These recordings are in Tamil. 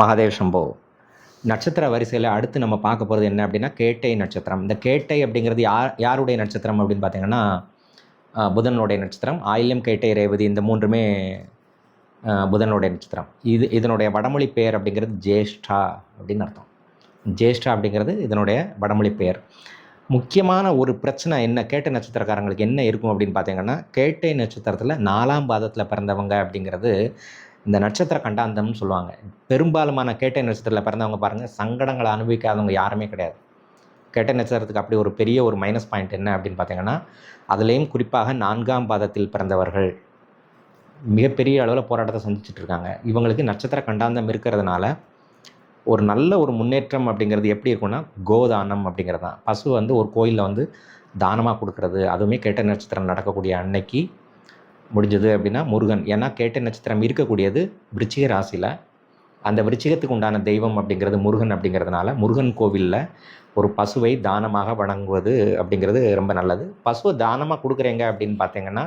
மகாதேவ் சம்போ. நட்சத்திர வரிசையில் அடுத்து நம்ம பார்க்க போகிறது என்ன அப்படின்னா கேட்டை நட்சத்திரம். இந்த கேட்டை அப்படிங்கிறது யார் யாருடைய நட்சத்திரம் அப்படின்னு பார்த்தீங்கன்னா புதனுடைய நட்சத்திரம். ஆயில்யம் கேட்டை ரேவதி இந்த மூன்றுமே புதனுடைய நட்சத்திரம். இது இதனுடைய வடமொழி பெயர் அப்படிங்கிறது ஜேஷ்டா அப்படின்னு அர்த்தம். ஜேஷ்டா அப்படிங்கிறது இதனுடைய வடமொழி பெயர். முக்கியமான ஒரு பிரச்சனை என்ன கேட்டை நட்சத்திரக்காரங்களுக்கு என்ன இருக்கும் அப்படின்னு பார்த்தீங்கன்னா கேட்டை நட்சத்திரத்தில் நாலாம் பாதத்தில் பிறந்தவங்க அப்படிங்கிறது இந்த நட்சத்திர கண்டாந்தம்னு சொல்லுவாங்க. பெரும்பாலுமான கேட்டை நட்சத்திரத்தில் பிறந்தவங்க பாருங்கள் சங்கடங்களை அனுபவிக்காதவங்க யாருமே கிடையாது. கேட்டை நட்சத்திரத்துக்கு அப்படி ஒரு பெரிய ஒரு மைனஸ் பாயிண்ட் என்ன அப்படின்னு பார்த்தீங்கன்னா அதுலேயும் குறிப்பாக நான்காம் பாதத்தில் பிறந்தவர்கள் மிகப்பெரிய அளவில் போராட்டத்தை சந்திச்சுட்டு இருக்காங்க. இவங்களுக்கு நட்சத்திர கண்டாந்தம் இருக்கிறதுனால ஒரு நல்ல ஒரு முன்னேற்றம் அப்படிங்கிறது எப்படி இருக்கும்னா கோதானம் அப்படிங்கிறது தான் பசு வந்து ஒரு கோயிலில் வந்து தானமாக கொடுக்கறது அதுவுமே கேட்ட நட்சத்திரம் நடக்கக்கூடிய அன்னைக்கு முடிஞ்சது அப்படின்னா முருகன். ஏன்னா கேட்ட நட்சத்திரம் இருக்கக்கூடியது விருச்சிக ராசியில். அந்த விருச்சிகத்துக்கு உண்டான தெய்வம் அப்படிங்கிறது முருகன் அப்படிங்கிறதுனால முருகன் கோவிலில் ஒரு பசுவை தானமாக வணங்குவது அப்படிங்கிறது ரொம்ப நல்லது. பசுவை தானமாக கொடுக்குறீங்க அப்படின்னு பார்த்தீங்கன்னா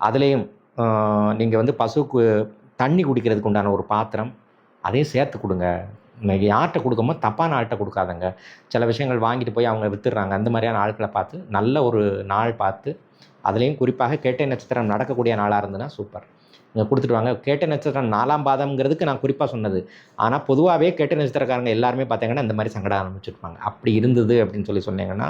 அதுலேயும் நீங்கள் வந்து பசுவுக்கு தண்ணி குடிக்கிறதுக்கு உண்டான ஒரு பாத்திரம் அதையும் சேர்த்து கொடுங்க. யார்கிட்ட கொடுக்குமோ தப்பான ஆள்கிட்ட கொடுக்காதங்க. சில விஷயங்கள் வாங்கிட்டு போய் அவங்க விற்றுடுறாங்க அந்த மாதிரியான ஆட்களை பார்த்து நல்ல ஒரு நாள் பார்த்து அதுலேயும் குறிப்பாக கேட்டை நட்சத்திரம் நடக்கக்கூடிய நாளாக இருந்ததுன்னா சூப்பர் நீங்கள் கொடுத்துட்டு வாங்க. கேட்டை நட்சத்திரம் நாலாம் பாதம்ங்கிறதுக்கு நான் குறிப்பாக சொன்னது. ஆனால் பொதுவாகவே கேட்டை நட்சத்திரக்காரங்க எல்லாருமே பார்த்தீங்கன்னா இந்த மாதிரி சங்கடம் ஆரம்பிச்சிருப்பாங்க. அப்படி இருந்தது அப்படின்னு சொல்லி சொன்னீங்கன்னா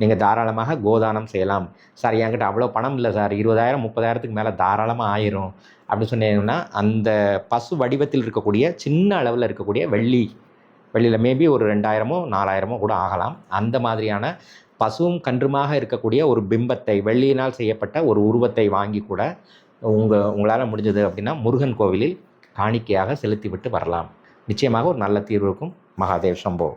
நீங்கள் தாராளமாக கோதானம் செய்யலாம். சார் என்கிட்ட அவ்வளோ பணம் இல்லை சார். இருபதாயிரம் முப்பதாயிரத்துக்கு மேலே தாராளமாக ஆயிரும். அப்படின்னு சொன்னீங்கன்னா அந்த பசு வடிவத்தில் இருக்கக்கூடிய சின்ன அளவில் இருக்கக்கூடிய வெள்ளி. வெள்ளியில் மேபி ஒரு ரெண்டாயிரமோ நாலாயிரமோ கூட ஆகலாம். அந்த மாதிரியான பசுவும் கன்றுமாக இருக்கக்கூடிய ஒரு பிம்பத்தை வெள்ளியினால் செய்யப்பட்ட ஒரு உருவத்தை வாங்கி கூட உங்கள் உங்களால் முடிஞ்சது அப்படின்னா முருகன் கோவிலில் காணிக்கையாக செலுத்திவிட்டு வரலாம். நிச்சயமாக ஒரு நல்ல தீர்வு இருக்கும். மகாதேவ் சம்போ.